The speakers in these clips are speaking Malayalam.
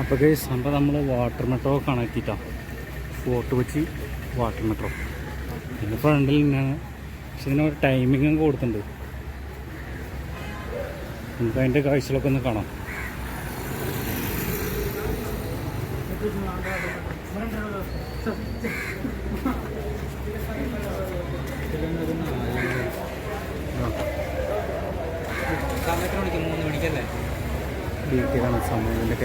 അപ്പോൾ കേസ് അപ്പോൾ നമ്മൾ വാട്ടർ മെട്രോ കണക്റ്റിട്ടാണ് ഫോർട്ട് കൊച്ചി വാട്ടർ മെട്രോ പിന്നെ ഫ്രണ്ടിൽ തന്നെയാണ് പക്ഷെ ഇതിന് ഒരു ടൈമിംഗ് ഒക്കെ കൊടുത്തിട്ടുണ്ട്. നമുക്ക് അതിന്റെ കാഴ്ചകളൊക്കെ ഒന്ന് കാണാം. സമയത്തിന് വിളിക്കും മൂന്ന് മണിക്കല്ലേ? ഡീറ്റെയിലാണ് സമൂഹത്തിന്റെ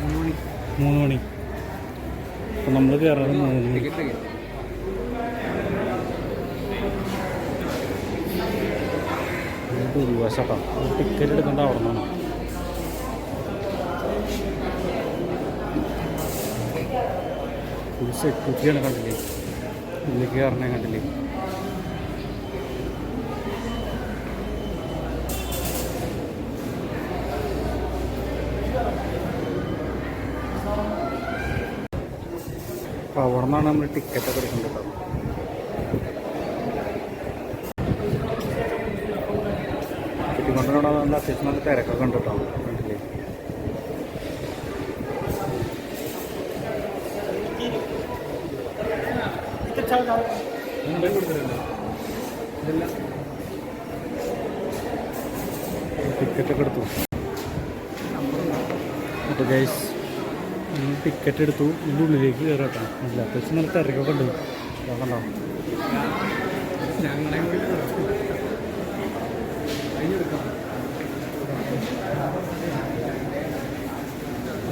മൂന്ന് മണിക്ക് മൂന്നേ മണി. അപ്പൊ നമ്മൾ കയറുന്നത് മൂന്ന് മണി. ദുരിവശട്ടോ ടിക്കറ്റ് എടുക്കേണ്ട അവിടെ നിന്നാണ്. ഫുൾ സെക്യൂരിറ്റിയാണ് കണ്ടില്ലേ? ഉള്ളിലേക്ക് കയറണേ കണ്ടില്ലേ? അപ്പോൾ അവിടെ നിന്നാണ് നമ്മൾ ടിക്കറ്റ് ഒക്കെ എടുക്കേണ്ടത് ചുറ്റിക്കൊണ്ടിനോട് നല്ല അത്യാവശ്യം നല്ല തിരക്കൊക്കെ ഉണ്ട് കേട്ടോ കണ്ടില്ലേ ടിക്കറ്റ് ഒക്കെ എടുത്തു. അപ്പോൾ ഗൈസ് ടിക്കറ്റ് എടുത്തു. ഇതിന്റെ ഉള്ളിലേക്ക് കയറട്ടോ ഇല്ല അത്യാവശ്യം നല്ല തിരക്കൊക്കെ ഉണ്ട്. കണ്ടോ?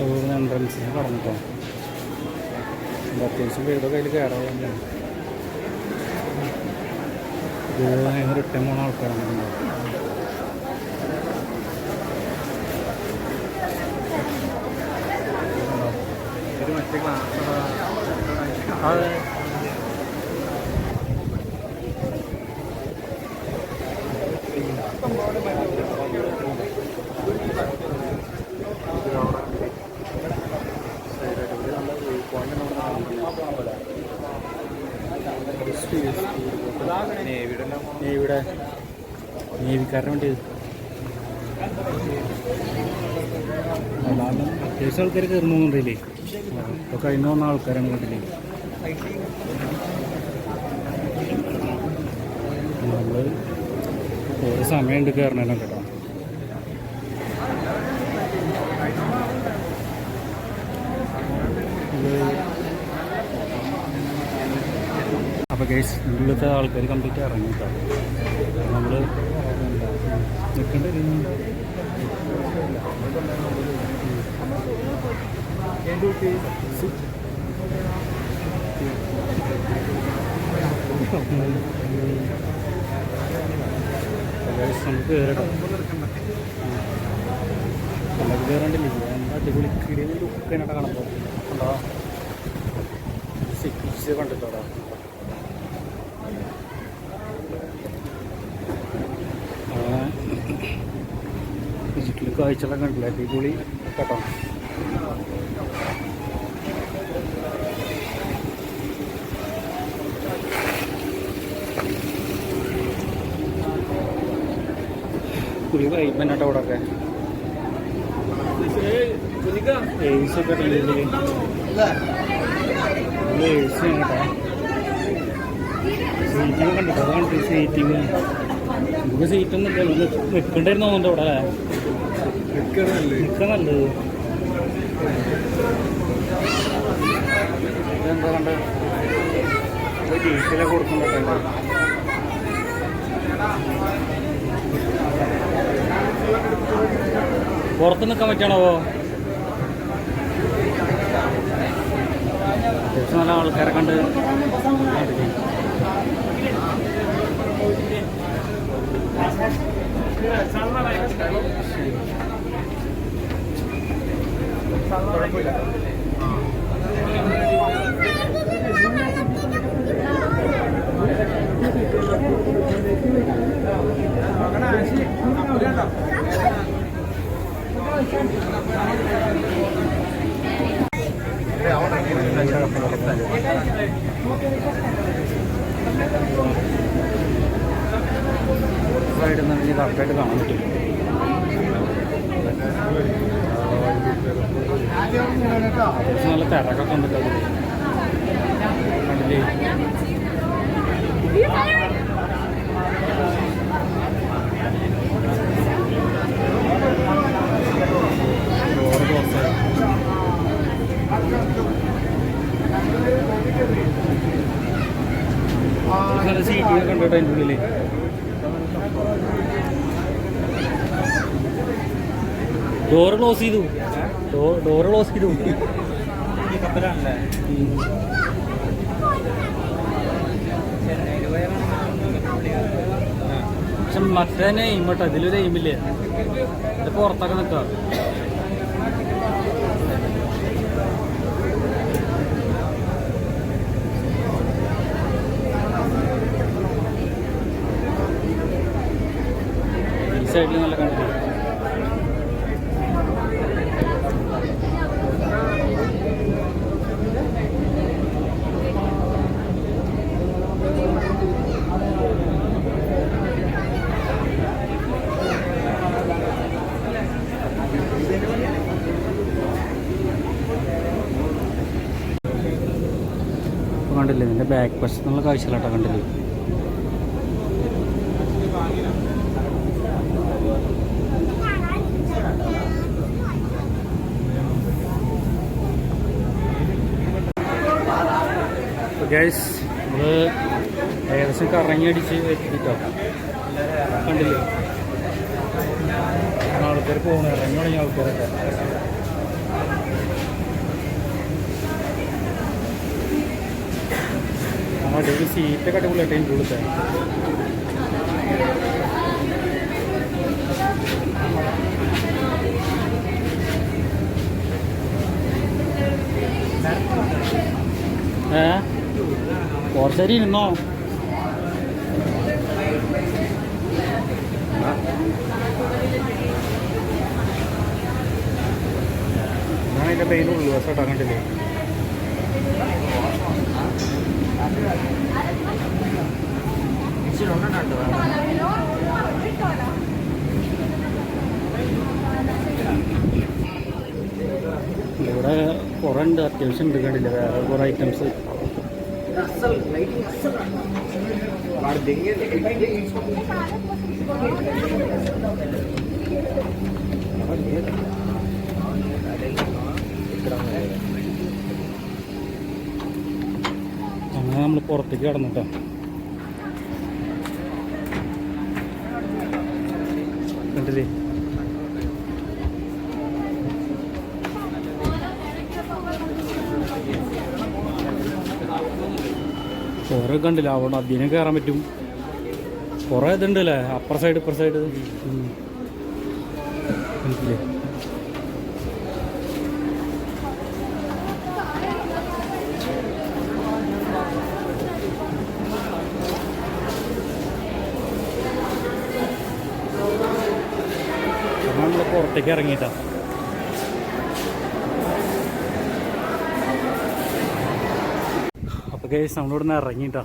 അതുപോലെ എൻട്രൻസിന് കടന്നിട്ടോ അത്യാവശ്യം പേരുടെ കയ്യിൽ കയറാൻ തന്നെയാണ് ഇത് റിട്ടേൺ പോണ ആൾക്കാരാണ്. മറ്റേ ക്ലാസ് അതെ ഇവിടെ നേവിക്കാരന് വേണ്ടി അത്യാവശ്യം ആൾക്കാർ കയറുന്നുണ്ടല്ലേ? ഇപ്പോൾ കഴിഞ്ഞ വന്ന ആൾക്കാരാണ് കണ്ടില്ലേ നമ്മൾ ഓരോ സമയമുണ്ട് കയറണേനോ കേട്ടോ. അപ്പോൾ കേസ് ഉള്ളിലത്തെ ആൾക്കാർ കംപ്ലീറ്റ് ഇറങ്ങി കേട്ടോ. നമ്മൾ നിൽക്കേണ്ട നമുക്ക് കയറട്ടോ നമുക്ക് കയറണ്ടില്ലേ അടിപൊളി കിടിയ ലുക്ക് തന്നെ കാണുമ്പോൾ ഉണ്ടോ സെക്യൂരിറ്റി കണ്ടിട്ടോടാ ഡിജിറ്റൽ കാഴ്ചകളൊക്കെ കണ്ടില്ല? അടിപൊളി കേട്ടോ പുളി വൈബന്നെ കേട്ടോ അവിടെ ഒക്കെ ഏസ് ഒക്കെ ഉള്ളിൽ ഏസ് കേട്ടോ സീറ്റിംഗ് കണ്ടിട്ടോ സീറ്റിംഗ് നമുക്ക് സീറ്റൊന്നും നിൽക്കണ്ടായിരുന്നു അവിടെ. ഇതെന്താ കണ്ട? കൊടുക്കുന്നുണ്ടോ പുറത്ത് നിൽക്കാൻ പറ്റണോ അത്യാവശ്യം നല്ല ആൾക്കാരെ കണ്ട് 把那东西，我们不要了。കേട്ടോ ഇതിൽ. കണ്ടില്ലേ? സീറ്റിംഗ് ഒക്കെ അതിന്റെ ഉള്ളിൽ ഡോറ് ക്ലോസ് ചെയ്തു. ഡോറ് ക്ലോസ് ചെയ്തു. പക്ഷെ മറ്റേ എയിം കേട്ടോ ഇതിലൊരു എയിമില്ലേ ഇത് പുറത്തൊക്കെ നിൽക്കാം. ഈ സൈഡിൽ നല്ല കണ്ടില്ല ഇപ്പൊ കണ്ടില്ലേ ഇതിന്റെ ബാക്ക് വശത്തുള്ള കാഴ്ചകളാട്ടോ കണ്ടില്ലേ ഗൈസ് നമ്മൾ ഏകദേശം കറങ്ങി അടിച്ച് എത്തിട്ടോ. കണ്ടില്ലേ? ആൾക്കാർ പോകുന്നത് ഇറങ്ങി തുടങ്ങിയ ആൾക്കാരൊക്കെ. ആ അടിപൊളി സീറ്റൊക്കെ അടിപൊളിയായിട്ട് അതിന്റെ ഉള്ളിലത്തെ ഏ? കുറച്ചേരി ഇരുന്നോ? അതിന്റെ ഉള്ളു വശം കണ്ടില്ലേ ഇവിടെ കുറേ ഉണ്ട് അത്യാവശ്യം ഉണ്ട് കണ്ടില്ല? വേറെ കുറേ ഐറ്റംസ് അങ്ങനെ നമ്മൾ പുറത്തേക്ക് കടന്നിട്ടോ. കണ്ടില്ലേ? കുറേ കണ്ടില്ല? അവിടെ അതിനെ കയറാൻ പറ്റും. കുറേ ഇതുണ്ടല്ലേ? അപ്പുറ സൈഡ് ഇപ്പുറ സൈഡ് കണ്ടില്ലേ നമ്മൾ പുറത്തേക്ക് ഇറങ്ങിയിട്ടാ. അപ്പൊ കേസ് നമ്മളിവിടെ നിന്ന് ഇറങ്ങിയിട്ടാ.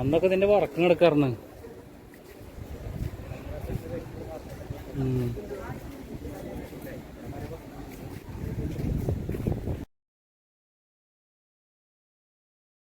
അന്നൊക്കെ ഇതിന്റെ വറക്കം കിടക്കാറുണ്ട്